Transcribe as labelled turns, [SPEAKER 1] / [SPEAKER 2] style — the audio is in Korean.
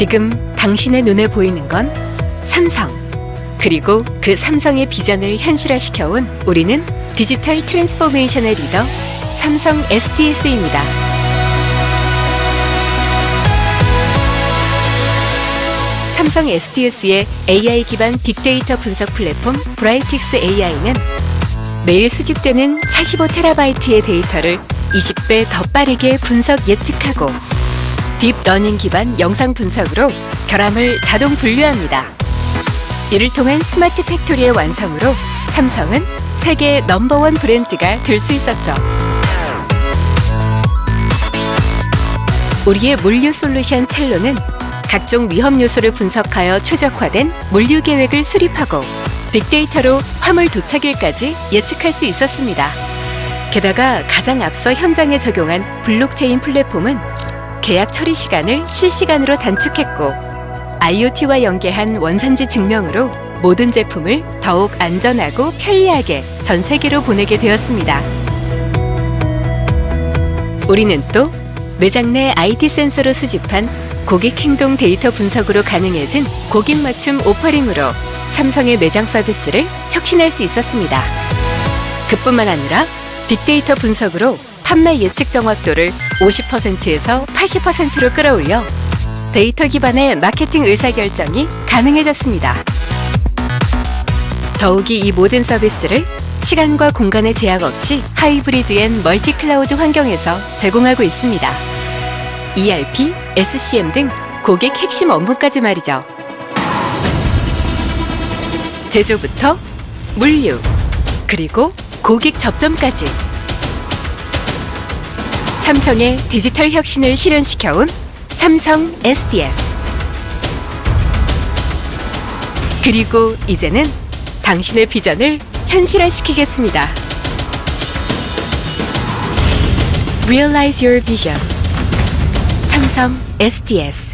[SPEAKER 1] 지금 당신의 눈에 보이는 건 삼성. 그리고 그 삼성의 비전을 현실화시켜온 우리는 디지털 트랜스포메이션의 리더 삼성 SDS입니다. 삼성 SDS의 AI 기반 빅데이터 분석 플랫폼 브라이틱스 AI는 매일 수집되는 45테라바이트의 데이터를 20배 더 빠르게 분석 예측하고 딥러닝 기반 영상 분석으로 결함을 자동 분류합니다. 이를 통한 스마트 팩토리의 완성으로 삼성은 세계 넘버원 브랜드가 될 수 있었죠. 우리의 물류 솔루션 첼로는 각종 위험 요소를 분석하여 최적화된 물류 계획을 수립하고 빅데이터로 화물 도착일까지 예측할 수 있었습니다. 게다가 가장 앞서 현장에 적용한 블록체인 플랫폼은 계약 처리 시간을 실시간으로 단축했고 IoT와 연계한 원산지 증명으로 모든 제품을 더욱 안전하고 편리하게 전 세계로 보내게 되었습니다. 우리는 또 매장 내 IT 센서로 수집한 고객 행동 데이터 분석으로 가능해진 고객 맞춤 오퍼링으로 삼성의 매장 서비스를 혁신할 수 있었습니다. 그뿐만 아니라 빅데이터 분석으로 판매 예측 정확도를 50%에서 80%로 끌어올려 데이터 기반의 마케팅 의사결정이 가능해졌습니다. 더욱이 이 모든 서비스를 시간과 공간의 제약 없이 하이브리드 앤 멀티 클라우드 환경에서 제공하고 있습니다. ERP, SCM 등 고객 핵심 업무까지 말이죠. 제조부터 물류, 그리고 고객 접점까지 삼성의 디지털 혁신을 실현시켜온 삼성 SDS. 그리고 이제는 당신의 비전을 현실화시키겠습니다. Realize your vision. 삼성 SDS.